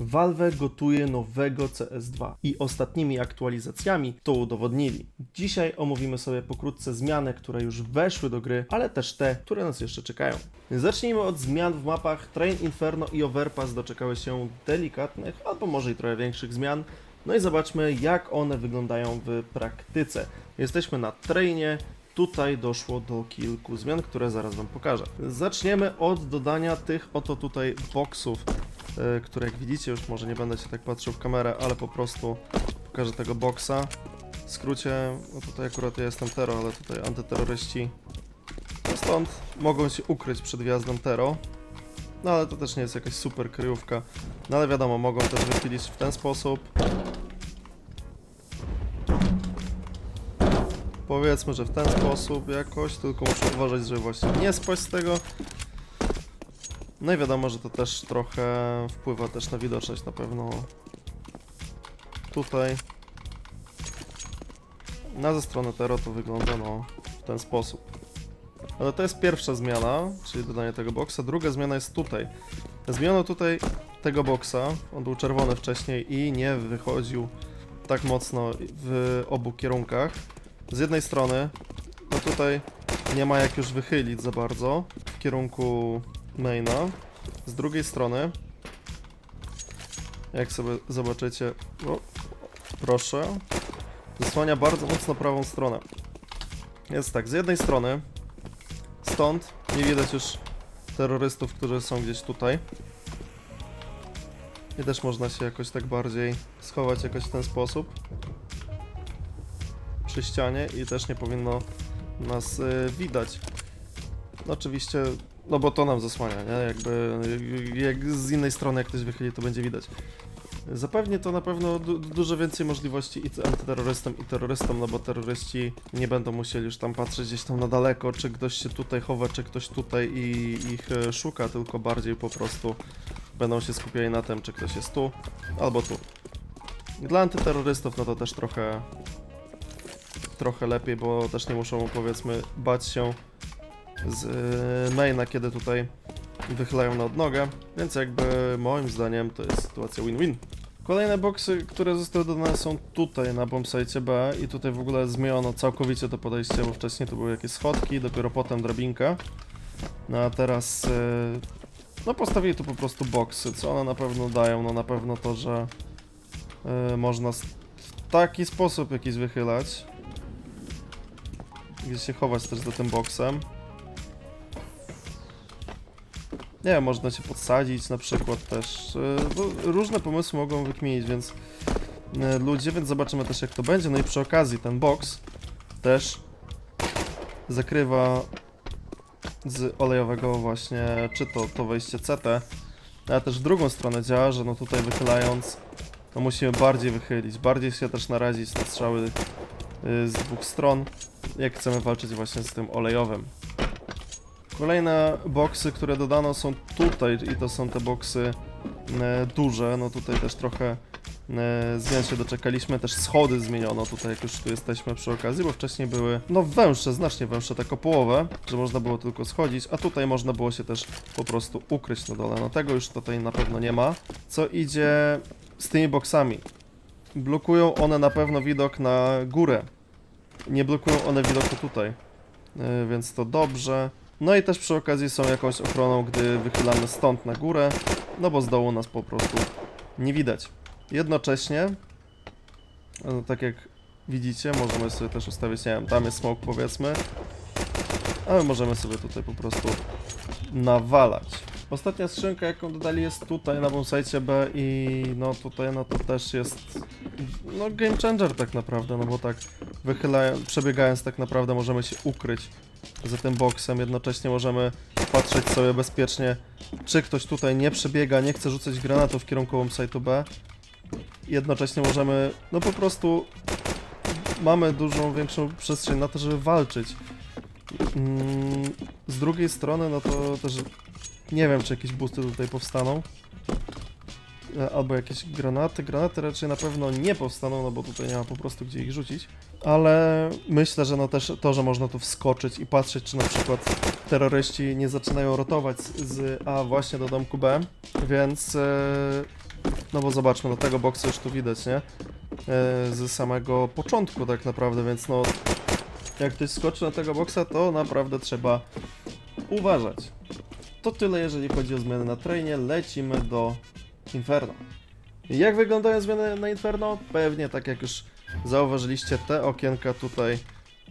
Valve gotuje nowego CS2 i ostatnimi aktualizacjami to udowodnili. Dzisiaj omówimy sobie pokrótce zmiany, które już weszły do gry, ale też te, które nas jeszcze czekają. Zacznijmy od zmian w mapach. Train Inferno i Overpass doczekały się delikatnych, albo może i trochę większych zmian. No i zobaczmy, jak one wyglądają w praktyce. Jesteśmy na trainie, Tutaj doszło do kilku zmian, które zaraz Wam pokażę. Zaczniemy od dodania tych oto tutaj boksów, e, które jak widzicie, już może nie będę się tak patrzył w kamerę, ale po prostu pokażę tego boksa. W skrócie, no tutaj akurat ja jestem Tero, ale tutaj antyterroryści stąd mogą się ukryć przed wjazdem Tero. No ale to też nie jest jakaś super kryjówka. No ale wiadomo, mogą też wychylić w ten sposób. Powiedzmy, że w ten sposób jakoś, tylko muszę uważać, że właśnie nie spaść z tego. No i wiadomo, że to też trochę wpływa też na widoczność na pewno tutaj. Na ze strony Tero to wygląda no w ten sposób. Ale to jest pierwsza zmiana, czyli dodanie tego boksa. Druga zmiana jest tutaj. Zmieniono tutaj tego boksa, on był czerwony wcześniej i nie wychodził tak mocno w obu kierunkach. Z jednej strony, no tutaj nie ma jak już wychylić za bardzo w kierunku maina. Z drugiej strony, jak sobie zobaczycie, o, proszę, zasłania bardzo mocno prawą stronę. Jest tak, z jednej strony, stąd nie widać już terrorystów, którzy są gdzieś tutaj. I też można się jakoś tak bardziej schować jakoś w ten sposób przy ścianie i też nie powinno nas y, widać. No oczywiście, no bo to nam zasłania, nie? Jakby y, jak z innej strony jak ktoś wychyli, to będzie widać. Zapewni to na pewno du dużo więcej możliwości i antyterrorystom i terrorystom, no bo terroryści nie będą musieli już tam patrzeć gdzieś tam na daleko, czy ktoś się tutaj chowa, czy ktoś tutaj i ich e, szuka, tylko bardziej po prostu będą się skupiali na tym, czy ktoś jest tu albo tu. Dla antyterrorystów no to też trochę trochę lepiej, bo też nie muszą powiedzmy bać się z y, maina, kiedy tutaj wychylają na odnogę, więc jakby moim zdaniem to jest sytuacja win-win. Kolejne boksy, które zostały dodane są tutaj na bombsite B i tutaj w ogóle zmieniono całkowicie to podejście, bo wcześniej to były jakieś schodki, dopiero potem drabinka. No a teraz y, no postawili tu po prostu boksy, co one na pewno dają, no na pewno to, że y, można w taki sposób jakiś wychylać gdzie się chować też za tym boksem. Nie można się podsadzić na przykład też. No, różne pomysły mogą wykminić, więc yy, ludzie, więc zobaczymy też jak to będzie. No i przy okazji ten boks też zakrywa z olejowego właśnie, czy to, to wejście CT, ale też w drugą stronę działa, że no tutaj wychylając, no musimy bardziej wychylić, bardziej się też narazić na strzały z dwóch stron jak chcemy walczyć właśnie z tym olejowym. Kolejne boksy, które dodano są tutaj i to są te boksy e, duże, no tutaj też trochę e, zmian się doczekaliśmy, też schody zmieniono tutaj jak już tu jesteśmy przy okazji, bo wcześniej były no węższe, znacznie węższe, tak o połowę, że można było tylko schodzić, a tutaj można było się też po prostu ukryć na dole, no tego już tutaj na pewno nie ma. Co idzie z tymi boksami? Blokują one na pewno widok na górę, nie blokują one widoku tutaj, yy, więc to dobrze. No i też przy okazji są jakąś ochroną, gdy wychylamy stąd na górę, no bo z dołu nas po prostu nie widać. Jednocześnie, no, tak jak widzicie, możemy sobie też ustawić, nie wiem, tam jest smoke powiedzmy, a my możemy sobie tutaj po prostu nawalać. Ostatnia skrzynka, jaką dodali jest tutaj na bombsite B i no tutaj no to też jest no game changer tak naprawdę, no bo tak wychylając, przebiegając tak naprawdę możemy się ukryć za tym boksem, jednocześnie możemy patrzeć sobie bezpiecznie, czy ktoś tutaj nie przebiega, nie chce rzucać granatów w kierunku bombsite'u B. Jednocześnie możemy, no po prostu mamy dużą, większą przestrzeń na to, żeby walczyć. Mm, Z drugiej strony, no to też nie wiem, czy jakieś boosty tutaj powstaną. E, Albo jakieś granaty. Granaty raczej na pewno nie powstaną, no bo tutaj nie ma po prostu gdzie ich rzucić. Ale myślę, że no też to, że można tu wskoczyć i patrzeć, czy na przykład terroryści nie zaczynają rotować z- A właśnie do domku B. Więc e, No bo zobaczmy, no tego boksa już tu widać, nie? E, z samego początku tak naprawdę, więc no jak ktoś skoczy na tego boksa, to naprawdę trzeba uważać. To tyle, jeżeli chodzi o zmiany na trainie. Lecimy do Inferno. Jak wyglądają zmiany na Inferno? Pewnie tak jak już zauważyliście, te okienka tutaj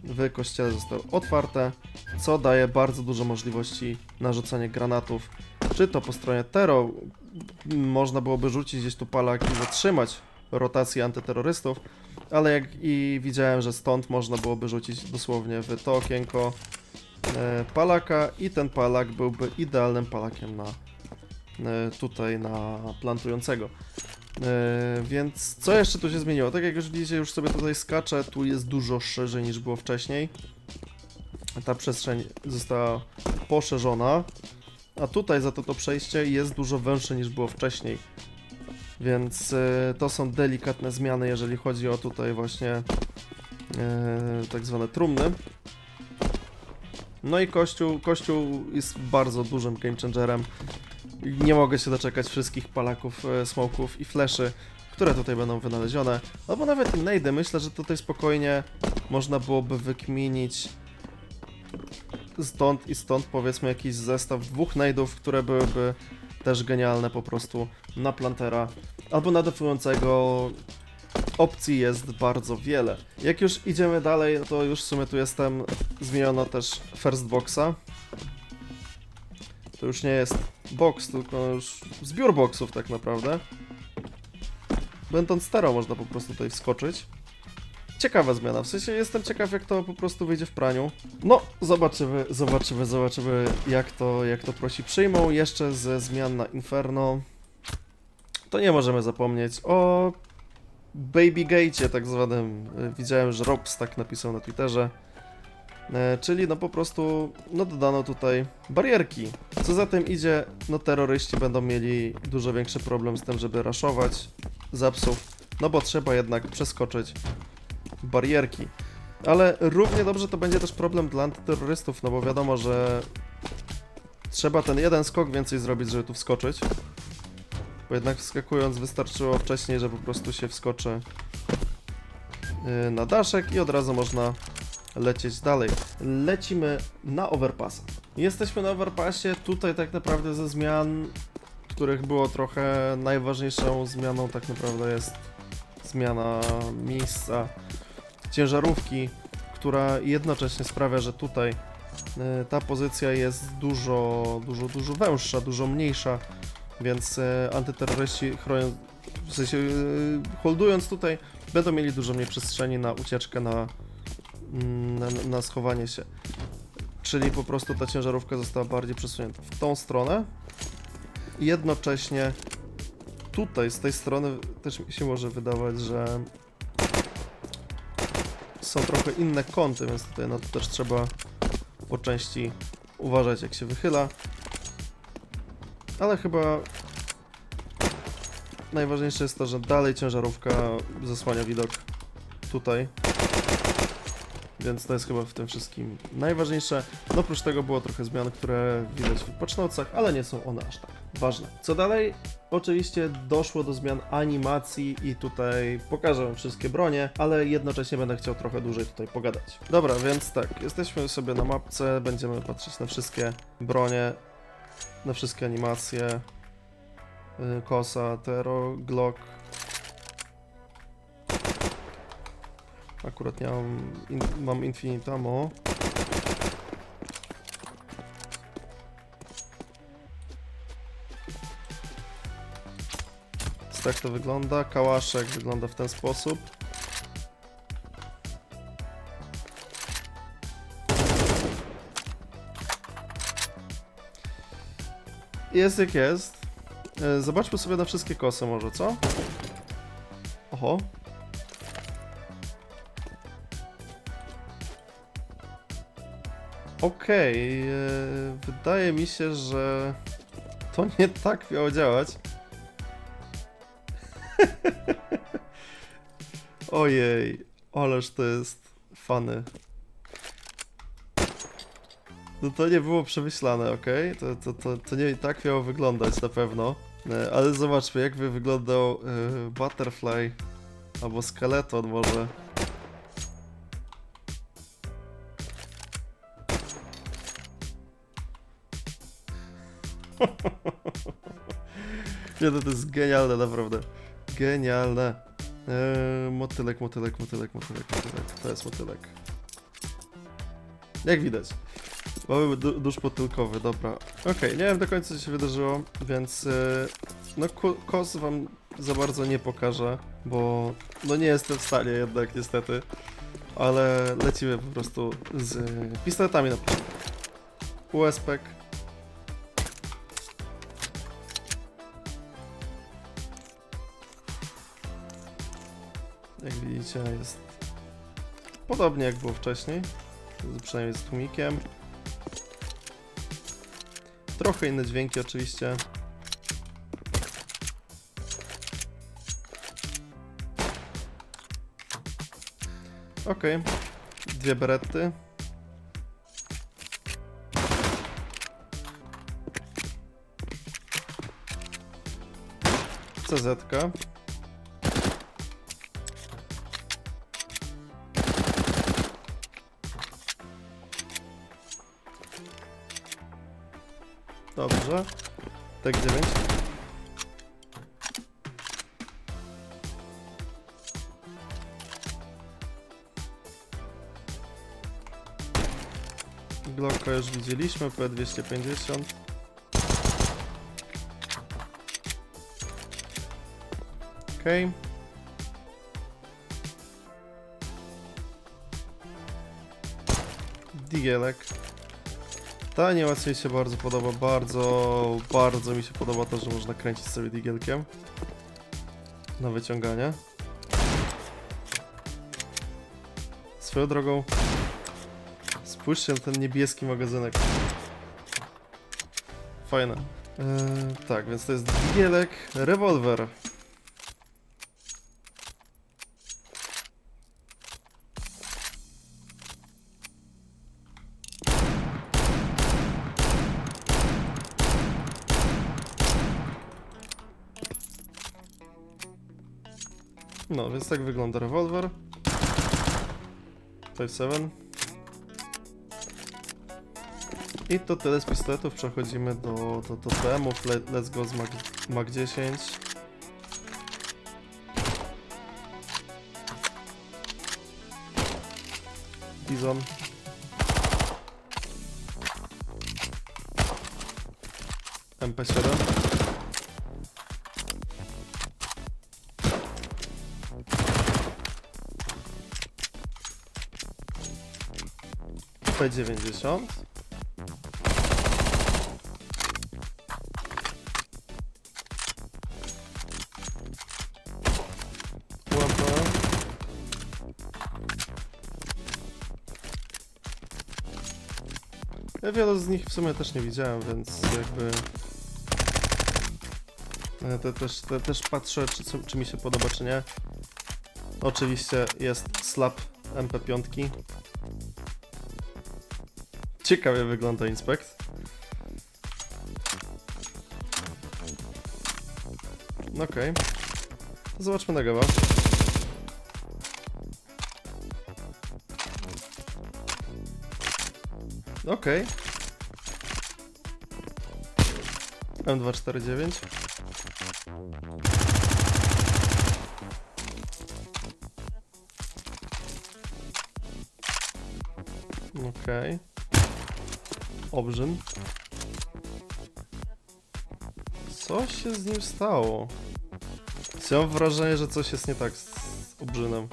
w kościele zostały otwarte, co daje bardzo dużo możliwości na rzucanie granatów. Czy to po stronie Tero m, można byłoby rzucić gdzieś tu palak i zatrzymać rotację antyterrorystów, ale jak i widziałem, że stąd można byłoby rzucić dosłownie w to okienko palaka i ten palak byłby idealnym palakiem na e, tutaj na plantującego. E, więc co jeszcze tu się zmieniło? Tak jak już widzicie, już sobie tutaj skaczę, tu jest dużo szerzej niż było wcześniej. Ta przestrzeń została poszerzona, a tutaj za to to przejście jest dużo węższe niż było wcześniej. Więc e, to są delikatne zmiany, jeżeli chodzi o tutaj właśnie e, tak zwane trumny. No i kościół, kościół jest bardzo dużym game changerem. Nie mogę się doczekać wszystkich palaków, e, smoków i fleszy, które tutaj będą wynalezione. Albo nawet i. Myślę, że tutaj spokojnie można byłoby wykminić stąd i stąd powiedzmy jakiś zestaw dwóch najdów, które byłyby też genialne po prostu na plantera albo na defującego. Opcji jest bardzo wiele. Jak już idziemy dalej, to już w sumie tu jestem. Zmieniono też first boxa. To już nie jest box, tylko już zbiór boxów tak naprawdę. Będąc staro można po prostu tutaj wskoczyć. Ciekawa zmiana, w sensie jestem ciekaw jak to po prostu wyjdzie w praniu. No, zobaczymy, zobaczymy, zobaczymy jak to, jak to prosi przyjmą. Jeszcze ze zmian na Inferno. To nie możemy zapomnieć o Baby Gate'cie tak zwanym. Y, Widziałem, że Robs tak napisał na Twitterze. E, czyli no po prostu, no dodano tutaj barierki. Co za tym idzie, no terroryści będą mieli dużo większy problem z tym, żeby raszować zapsów, no bo trzeba jednak przeskoczyć barierki. Ale równie dobrze to będzie też problem dla antyterrorystów, no bo wiadomo, że trzeba ten jeden skok więcej zrobić, żeby tu wskoczyć. Bo jednak wskakując wystarczyło wcześniej, że po prostu się wskoczy na daszek i od razu można lecieć dalej. Lecimy na overpassa. Jesteśmy na overpassie, tutaj tak naprawdę ze zmian, których było trochę najważniejszą zmianą tak naprawdę jest zmiana miejsca ciężarówki, która jednocześnie sprawia, że tutaj e, ta pozycja jest dużo, dużo, dużo węższa, dużo mniejsza, więc e, antyterroryści chronią, w sensie e, holdując tutaj, będą mieli dużo mniej przestrzeni na ucieczkę, na, mm, na, na schowanie się. Czyli po prostu ta ciężarówka została bardziej przesunięta w tą stronę. I jednocześnie tutaj, z tej strony też mi się może wydawać, że są trochę inne kąty, więc tutaj no to też trzeba po części uważać jak się wychyla. Ale chyba najważniejsze jest to, że dalej ciężarówka zasłania widok tutaj. Więc to jest chyba w tym wszystkim najważniejsze. No oprócz tego było trochę zmian, które widać w patchnotesach, ale nie są one aż tak ważne. Co dalej? Oczywiście doszło do zmian animacji i tutaj pokażę wam wszystkie bronie, ale jednocześnie będę chciał trochę dłużej tutaj pogadać. Dobra, więc tak, jesteśmy sobie na mapce, będziemy patrzeć na wszystkie bronie, na wszystkie animacje. Yy, Kosa, Tero, Glock. Akurat nie mam, in, mam Infinite Ammo. Tak to wygląda. Kałaszek wygląda w ten sposób. Jest jak jest. E, Zobaczmy sobie na wszystkie kosy może, co? Oho. Okej, e, wydaje mi się, że to nie tak miało działać. Ojej, ależ to jest fany. No to nie było przemyślane, okej? To, to, to, to nie tak miało wyglądać na pewno. E, Ale zobaczmy, jak by wyglądał e, Butterfly albo Skeleton może. Nie, no to jest genialne, naprawdę. Genialne. Eee, motylek, motylek, motylek, motylek, motylek. To jest motylek. Jak widać. Mamy du dusz potylkowy, dobra. Okej, nie wiem do końca co się wydarzyło, więc e, no ko kos wam za bardzo nie pokażę, bo no nie jestem w stanie jednak niestety. Ale lecimy po prostu z e, pistoletami na początek. USPek. Jak widzicie jest podobnie jak było wcześniej, przynajmniej z tłumikiem. Trochę inne dźwięki oczywiście. Okej, dwie berety. CZ. -ka. Tak 9. Glocka już widzieliśmy, P250. Okej. Digielek. Ta animacja mi się bardzo podoba, bardzo, bardzo mi się podoba to, że można kręcić sobie digielkiem na wyciąganie. Swoją drogą, spójrzcie na ten niebieski magazynek. Fajne. Eee, tak, więc to jest digielek, rewolwer. No, więc tak wygląda rewolwer. Type 7. I to tyle z pistoletów. Przechodzimy do, do, do let's go z Mag, Mag 10. Bizon. MP7. P90. Łapa. Ja wielu z nich w sumie też nie widziałem, więc jakby... E, Te, też, te, też patrzę, czy, czy mi się podoba, czy nie. Oczywiście jest slap MP5. Ciekawie wygląda inspekt. No Okej. To Zobaczmy na gaba. Okej. M249. Okej. Obrzyn. Co się z nim stało? Mam wrażenie, że coś jest nie tak z, z obrzynem.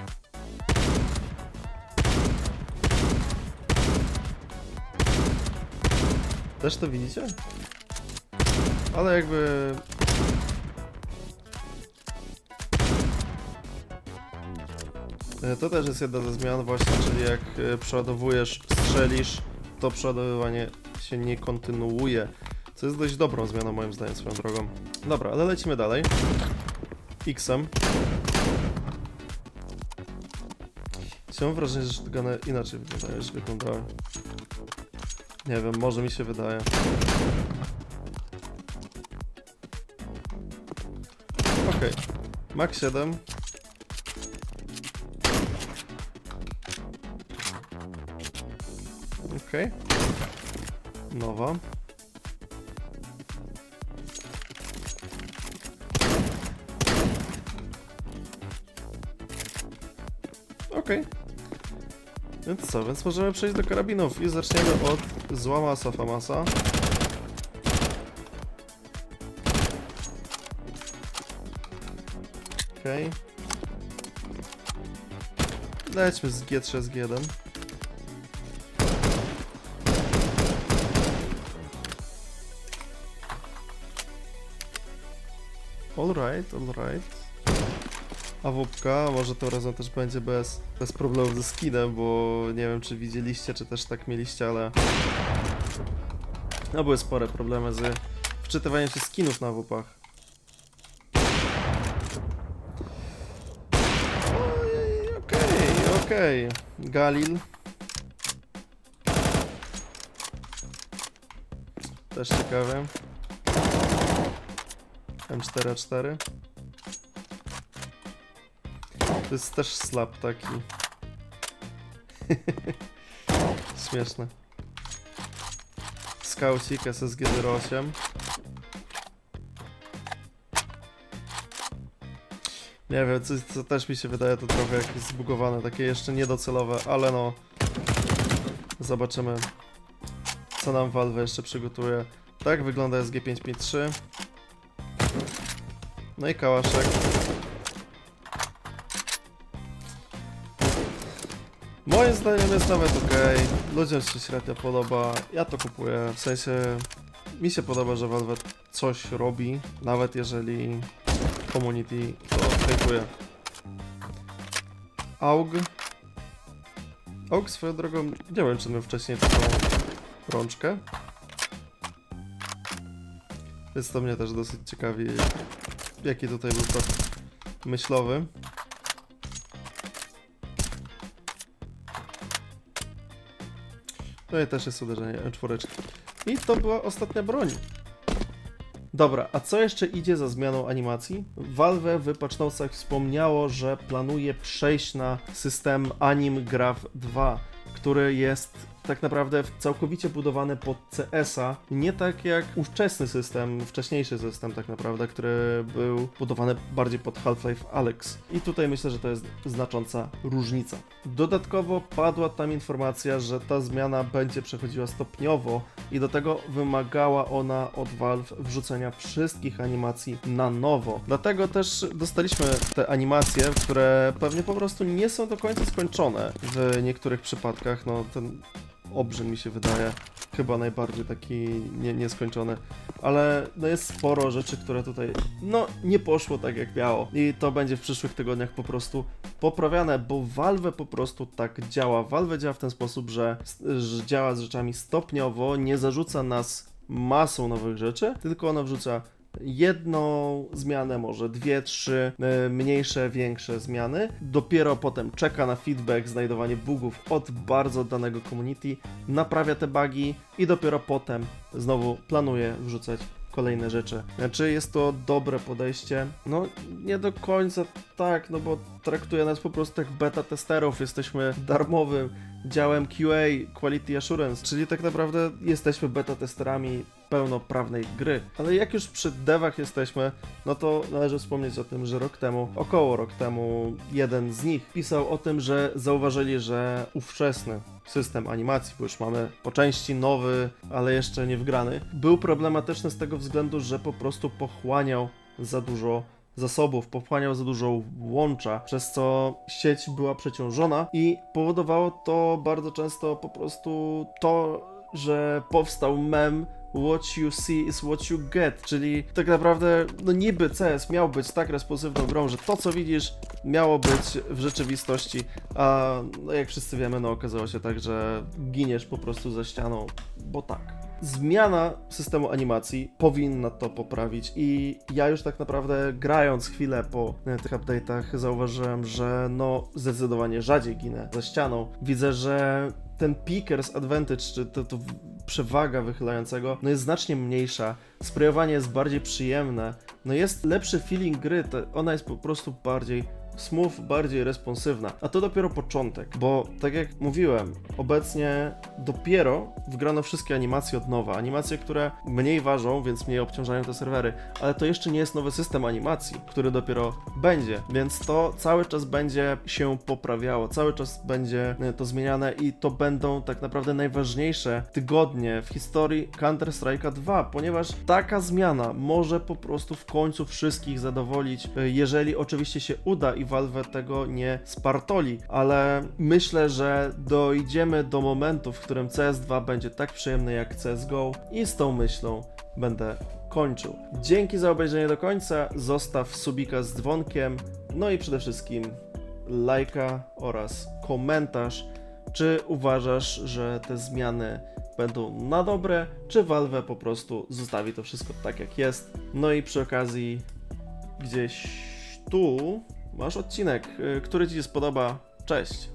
Też to widzicie? Ale jakby... E, To też jest jedna ze zmian właśnie, czyli jak e, przeładowujesz, strzelisz, to przeładowywanie się nie kontynuuje. Co jest dość dobrą zmianą moim zdaniem swoją drogą. Dobra, ale lecimy dalej. X-em. Mam wrażenie, że shotguny inaczej wyglądają niż wyglądały. Nie wiem, może mi się wydaje. Okej. Max 7. Okej. Nowa. Okej. Więc co, więc możemy przejść do karabinów i zaczniemy od złamasa Famasa. Okej. Lećmy z G3 z G1. Alright, alright. A wupka może tym razem też będzie bez, bez problemu ze skinem, bo nie wiem czy widzieliście, czy też tak mieliście, ale... No były spore problemy z wczytywaniem się skinów na wupach. Ojej, Okej, okej. Galil. Też ciekawe. M4A4. To jest też slap taki. Śmieszne. Skaucik SSG-08. Nie wiem, co, co też mi się wydaje to trochę jakieś zbugowane, takie jeszcze niedocelowe, ale no... Zobaczymy, co nam Valve jeszcze przygotuje. Tak wygląda SG553. No i kałaszek. Moim zdaniem jest nawet ok. Ludziom się średnio podoba. Ja to kupuję. W sensie mi się podoba, że Valve coś robi, nawet jeżeli community to hejtuje. AUG. AUG swoją drogą, nie wiem czy miał wcześniej taką rączkę. Więc to mnie też dosyć ciekawi, jaki tutaj był tok myślowy. Tutaj też jest uderzenie M4. I to była ostatnia broń. Dobra, a co jeszcze idzie za zmianą animacji? Valve w patch notesach wspomniało, że planuje przejść na system Anim Graph 2, który jest tak naprawdę całkowicie budowany pod CS-a, nie tak jak ówczesny system, wcześniejszy system tak naprawdę, który był budowany bardziej pod Half-Life Alyx. I tutaj myślę, że to jest znacząca różnica. Dodatkowo padła tam informacja, że ta zmiana będzie przechodziła stopniowo i do tego wymagała ona od Valve wrzucenia wszystkich animacji na nowo. Dlatego też dostaliśmy te animacje, które pewnie po prostu nie są do końca skończone w niektórych przypadkach. No ten obrzyn mi się wydaje chyba najbardziej taki nie, nieskończony, ale no jest sporo rzeczy, które tutaj no nie poszło tak jak miało i to będzie w przyszłych tygodniach po prostu poprawiane, bo Valve po prostu tak działa. Valve działa w ten sposób, że, że działa z rzeczami stopniowo, nie zarzuca nas masą nowych rzeczy, tylko ona wrzuca jedną zmianę, może dwie, trzy e, mniejsze, większe zmiany. Dopiero potem czeka na feedback, znajdowanie bugów od bardzo oddanego community, naprawia te bugi i dopiero potem znowu planuje wrzucać kolejne rzeczy. Czy jest to dobre podejście? No, nie do końca tak, no bo traktuje nas po prostu jak beta testerów. Jesteśmy darmowym działem QA, Quality Assurance, czyli tak naprawdę jesteśmy beta testerami pełnoprawnej gry. Ale jak już przy devach jesteśmy, no to należy wspomnieć o tym, że rok temu, około rok temu, jeden z nich pisał o tym, że zauważyli, że ówczesny system animacji, bo już mamy po części nowy, ale jeszcze nie wgrany, był problematyczny z tego względu, że po prostu pochłaniał za dużo zasobów, pochłaniał za dużo łącza, przez co sieć była przeciążona i powodowało to bardzo często po prostu to, że powstał mem What you see is what you get, czyli tak naprawdę, no niby CS miał być tak responsywną grą, że to co widzisz miało być w rzeczywistości, a no jak wszyscy wiemy, no okazało się tak, że giniesz po prostu za ścianą, bo tak. Zmiana systemu animacji powinna to poprawić i ja już tak naprawdę grając chwilę po e, tych update'ach zauważyłem, że no zdecydowanie rzadziej ginę za ścianą. Widzę, że ten Pickers Advantage, czy to, to przewaga wychylającego, no jest znacznie mniejsza. Sprayowanie jest bardziej przyjemne no jest lepszy feeling gry, ona jest po prostu bardziej smooth, bardziej responsywna. A to dopiero początek, bo tak jak mówiłem, obecnie dopiero wgrano wszystkie animacje od nowa. Animacje, które mniej ważą, więc mniej obciążają te serwery, ale to jeszcze nie jest nowy system animacji, który dopiero będzie, więc to cały czas będzie się poprawiało, cały czas będzie e, to zmieniane i to będą tak naprawdę najważniejsze tygodnie w historii Counter-Strike'a 2, ponieważ taka zmiana może po prostu w końcu wszystkich zadowolić, e, jeżeli oczywiście się uda i Valve tego nie spartoli, ale myślę, że dojdziemy do momentu, w którym CS2 będzie tak przyjemny jak CSGO i z tą myślą będę kończył. Dzięki za obejrzenie do końca, zostaw subika z dzwonkiem, no i przede wszystkim lajka oraz komentarz, czy uważasz, że te zmiany będą na dobre, czy Valve po prostu zostawi to wszystko tak jak jest. No i przy okazji gdzieś tu masz odcinek, y, który Ci się spodoba. Cześć!